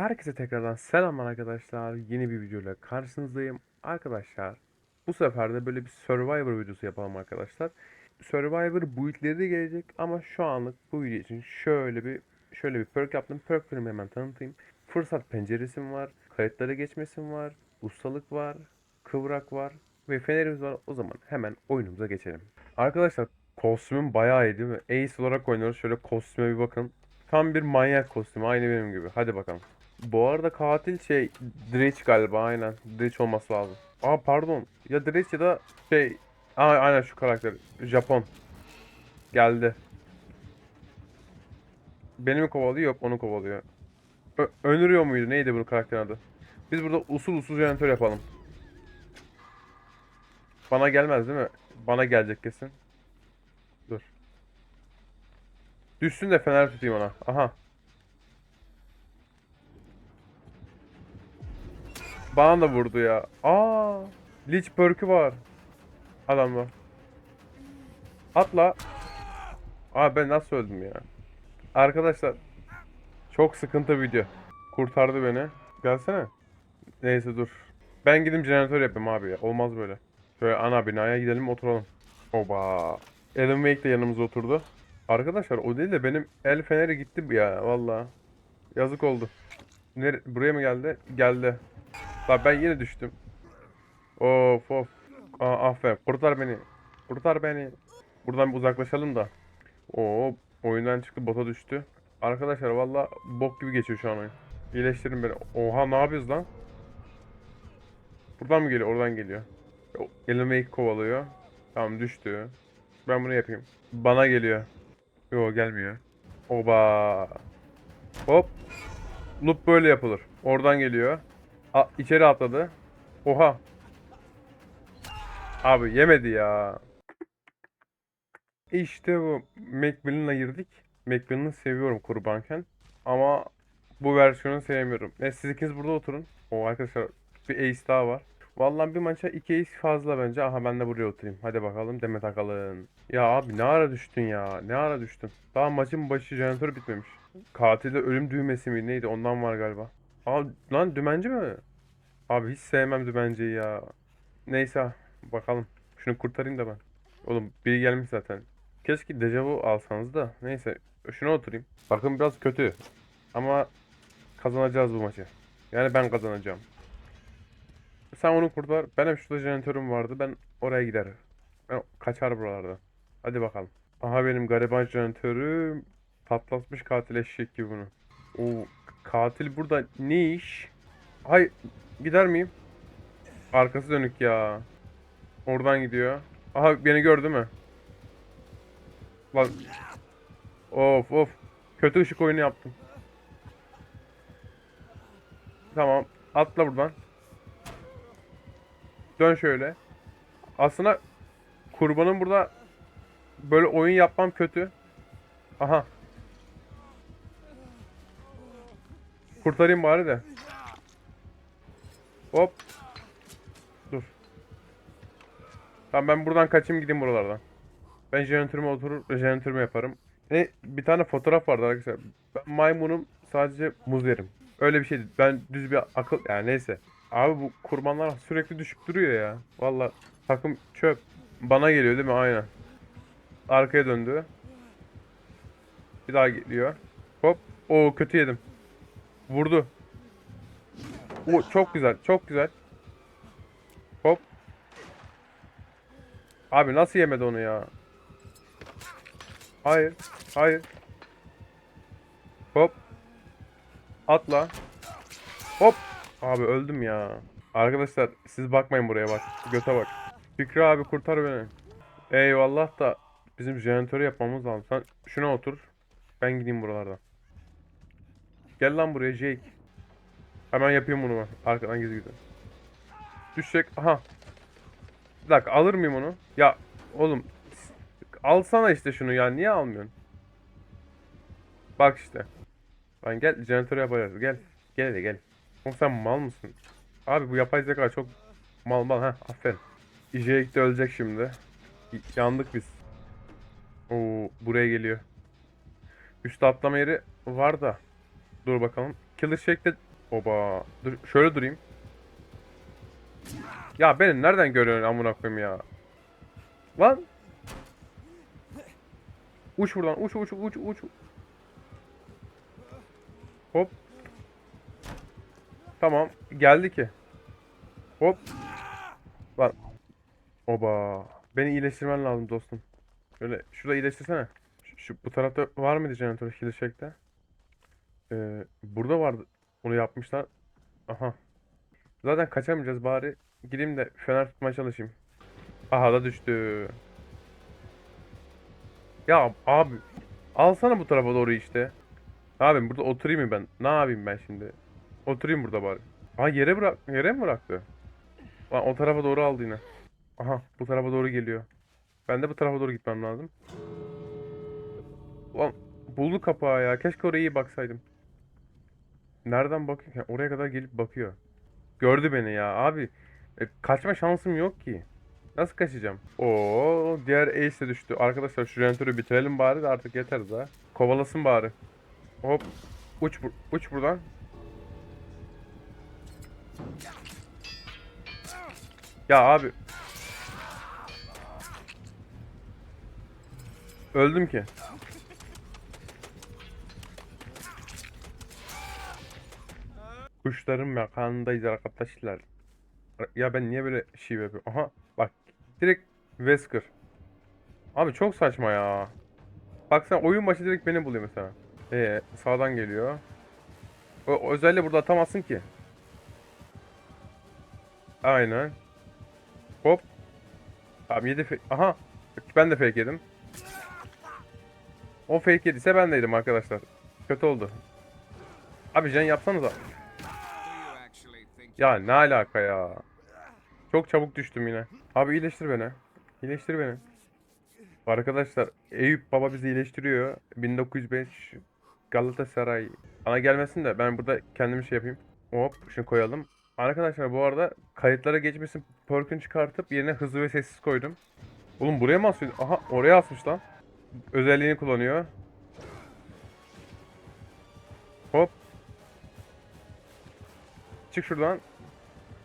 Herkese tekrardan selamlar arkadaşlar. Yeni bir videoyla karşınızdayım. Arkadaşlar bu sefer de böyle bir Survivor videosu yapalım arkadaşlar. Survivor build'leri de gelecek ama şu anlık bu video için şöyle bir şöyle bir perk yaptım. Perklerimi hemen tanıtayım. Fırsat penceresim var. Kayıtlara geçmesim var. Ustalık var. Kıvrak var. Ve fenerimiz var. O zaman hemen oyunumuza geçelim. Arkadaşlar kostümüm bayağı iyi değil mi? Ace olarak oynuyoruz. Şöyle kostüme bir bakın. Tam bir manyak kostümü aynı benim gibi. Hadi bakalım. Bu arada katil şey Dredge galiba aynen. Dredge olması lazım. Aa pardon. Ya Dredge ya da şey Aa, aynen şu karakter. Japon. Geldi. Beni mi kovalıyor? Yok onu kovalıyor. Ö Önürüyor muydu? Neydi bunun karakterin adı? Biz burada usul usul jeneratör yapalım. Bana gelmez değil mi? Bana gelecek kesin. Dur. Düşsün de fener tutayım ona. Aha. Bana da vurdu ya. Aa, Lich perk'ü var. Adamda. Atla. Aa ben nasıl öldüm ya? Arkadaşlar çok sıkıntı video. Kurtardı beni. Gelsene. Neyse dur. Ben gidip jeneratör yapayım abi ya. Olmaz böyle. Şöyle ana binaya gidelim oturalım. Oba. Alan Wake de yanımıza oturdu. Arkadaşlar o değil de benim el feneri gitti ya valla. Yazık oldu. Nere buraya mı geldi? Geldi. Lan ben yine düştüm. Of of. Aa, aferin. Kurtar beni. Kurtar beni. Buradan bir uzaklaşalım da. Oo oyundan çıktı bota düştü. Arkadaşlar valla bok gibi geçiyor şu an oyun. İyileştirin beni. Oha ne yapıyoruz lan? Buradan mı geliyor? Oradan geliyor. Elime ilk kovalıyor. Tamam düştü. Ben bunu yapayım. Bana geliyor. Yo gelmiyor. Oba. Hop. Loop böyle yapılır. Oradan geliyor. A içeri atladı. Oha. Abi yemedi ya. İşte bu. Macmillan'a girdik. Macmillan'ı seviyorum kurbanken. Ama bu versiyonu sevmiyorum. Ne siz ikiniz burada oturun. O arkadaşlar bir ace daha var. Vallahi bir maça iki ace fazla bence. Aha ben de buraya oturayım. Hadi bakalım Demet Akalın. Ya abi ne ara düştün ya? Ne ara düştün? Daha maçın başı jeneratör bitmemiş. Katilde ölüm düğmesi mi neydi? Ondan var galiba. Aa lan dümenci mi? Abi hiç sevmem dümenciyi ya. Neyse bakalım. Şunu kurtarayım da ben. Oğlum biri gelmiş zaten. Keşke dejavu alsanız da. Neyse şuna oturayım. Bakın biraz kötü. Ama kazanacağız bu maçı. Yani ben kazanacağım. Sen onu kurtar. Benim şurada jeneratörüm vardı. Ben oraya gider. Ben kaçar buralarda. Hadi bakalım. Aha benim gariban jeneratörüm. Patlatmış katil eşek gibi bunu. O katil burada ne iş? Hay gider miyim? Arkası dönük ya. Oradan gidiyor. Aha beni gördü mü? Bak. Of of. Kötü ışık oyunu yaptım. Tamam. Atla buradan. Dön şöyle. Aslında kurbanın burada böyle oyun yapmam kötü. Aha. Kurtarayım bari de. Hop. Dur. Tamam ben buradan kaçayım gideyim buralardan. Ben jeneratörüme oturur jeneratörümü yaparım. E, bir tane fotoğraf vardı arkadaşlar. Ben maymunum sadece muz yerim. Öyle bir şeydi. Ben düz bir akıl yani neyse. Abi bu kurbanlar sürekli düşüp duruyor ya. Valla takım çöp. Bana geliyor değil mi? Aynen. Arkaya döndü. Bir daha geliyor. Hop. O kötü yedim. Vurdu. O çok güzel. Çok güzel. Hop. Abi nasıl yemedi onu ya? Hayır. Hayır. Hop. Atla. Hop. Abi öldüm ya. Arkadaşlar siz bakmayın buraya bak. Göte bak. Fikri abi kurtar beni. Eyvallah da bizim jeneratörü yapmamız lazım. Sen şuna otur. Ben gideyim buralardan. Gel lan buraya Jake. Hemen yapayım bunu ben. Arkadan gizli gizli. Düşecek. Aha. Bir dakika alır mıyım onu? Ya oğlum alsana işte şunu ya niye almıyorsun? Bak işte. Lan gel jeneratör yapacağız gel. Gel hele gel. Oğlum sen mal mısın? Abi bu yapay zeka çok mal mal ha aferin. Jake de ölecek şimdi. Yandık biz. Oo buraya geliyor. Üst atlama yeri var da. Dur bakalım. Killer Shake'de Oba. Dur şöyle durayım. Ya beni nereden görüyorsun amına koyayım ya? Lan. Uç buradan. Uç uç uç uç. Hop. Tamam. Geldi ki. Hop. Lan. Oba. Beni iyileştirmen lazım dostum. Şöyle şurada iyileştirsene. Şu, şu- bu tarafta var mıydı jeneratör Hillshack'te? Ee, burada vardı. Onu yapmışlar. Aha. Zaten kaçamayacağız bari. Gideyim de fener tutmaya çalışayım. Aha da düştü. Ya abi. Alsana bu tarafa doğru işte. Yapayım burada oturayım mı ben? Ne yapayım ben şimdi? Oturayım burada bari. Ha yere bırak yere mi bıraktı? Lan o tarafa doğru aldı yine. Aha bu tarafa doğru geliyor. Ben de bu tarafa doğru gitmem lazım. Ulan buldu kapağı ya. Keşke oraya iyi baksaydım. Nereden bakıyor ki? Oraya kadar gelip bakıyor. Gördü beni ya abi. e, kaçma şansım yok ki. Nasıl kaçacağım? Oo diğer ace de düştü. Arkadaşlar şu jeneratörü bitirelim bari de artık yeter daha. Kovalasın bari. Hop. Uç, bur- uç buradan. Ya abi. Öldüm ki. Kuşların mekanındayız arkadaşlar. Ya ben niye böyle şive yapıyorum? Aha bak direkt Wesker. Abi çok saçma ya. Baksana oyun başı direkt beni buluyor mesela. Ee sağdan geliyor. O, özelliği burada atamazsın ki. Aynen. Hop. Tamam yedi fe- Aha. Ben de fake yedim. O fake yediyse ben de yedim arkadaşlar. Kötü oldu. Abi can yapsanıza. Ya ne alaka ya? Çok çabuk düştüm yine. Abi iyileştir beni. İyileştir beni. Arkadaşlar Eyüp Baba bizi iyileştiriyor. 1905 Galatasaray. Bana gelmesin de ben burada kendimi şey yapayım. Hop şunu koyalım. Arkadaşlar bu arada kayıtlara geçmesin perk'ünü çıkartıp yerine hızlı ve sessiz koydum. Oğlum buraya mı asıyor? Aha oraya asmış lan. Özelliğini kullanıyor. Hop. Çık şuradan.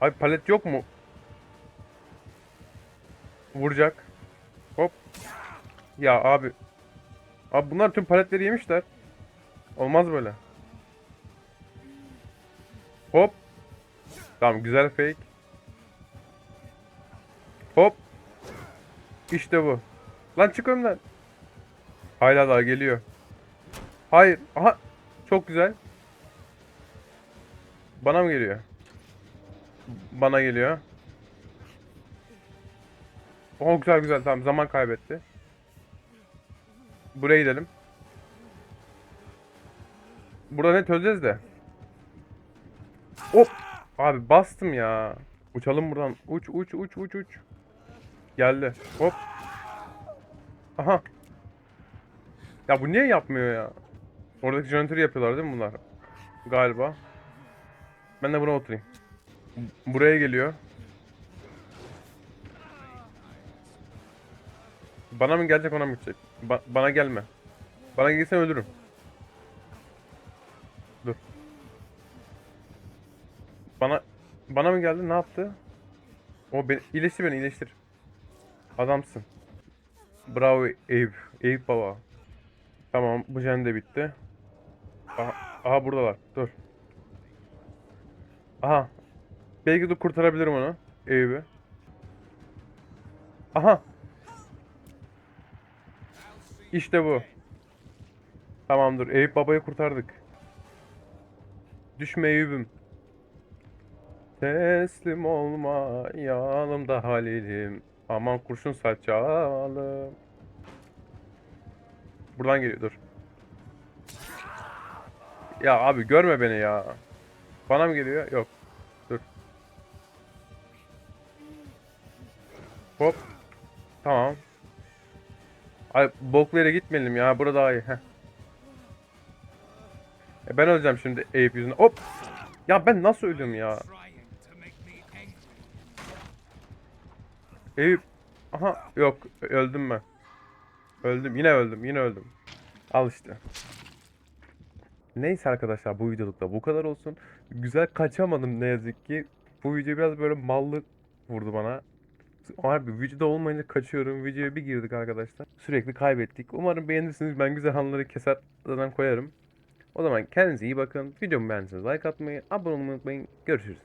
Abi palet yok mu? Vuracak. Hop. Ya abi. Abi bunlar tüm paletleri yemişler. Olmaz böyle. Hop. Tamam güzel fake. Hop. İşte bu. Lan çık önümden. Hala daha geliyor. Hayır. Aha. Çok güzel. Bana mı geliyor? Bana geliyor. Oh güzel güzel tamam zaman kaybetti. Buraya gidelim. Burada net öleceğiz de. Hop. Abi bastım ya. Uçalım buradan. Uç uç uç uç uç. Geldi. Hop. Aha. Ya bu niye yapmıyor ya? Oradaki jeneratörü yapıyorlar değil mi bunlar? Galiba. Ben de buna oturayım. Buraya geliyor. Bana mı gelecek ona mı gidecek? Ba- bana gelme. Bana gelirsen ölürüm. Dur. Bana bana mı geldi? Ne yaptı? O beni iyileştir beni iyileştir. Adamsın. Bravo Eyüp. Eyüp baba. Tamam bu jen de bitti. Aha, aha buradalar. Dur. Aha. Belki de kurtarabilirim onu. Eyüp'ü. Aha. İşte bu. Tamamdır. Eyüp babayı kurtardık. Düşme Eyüp'üm. Teslim olma yanımda Halil'im. Aman kurşun saçalım. Buradan geliyor dur. Ya abi görme beni ya. Bana mı geliyor? Yok. Hop. Tamam. Ay boklu yere gitmeyelim ya. Burada daha iyi. E ben öleceğim şimdi Eyüp yüzünden. Hop. Ya ben nasıl öldüm ya? Eyüp. Aha yok öldüm ben. Öldüm yine öldüm yine öldüm. Al işte. Neyse arkadaşlar bu videoluk da bu kadar olsun. Güzel kaçamadım ne yazık ki. Bu video biraz böyle mallık vurdu bana. Harbi videoda olmayınca kaçıyorum. Videoya bir girdik arkadaşlar. Sürekli kaybettik. Umarım beğenirsiniz. Ben güzel anları keser zaten koyarım. O zaman kendinize iyi bakın. Videomu beğendiyseniz like atmayı, abone olmayı unutmayın. Görüşürüz.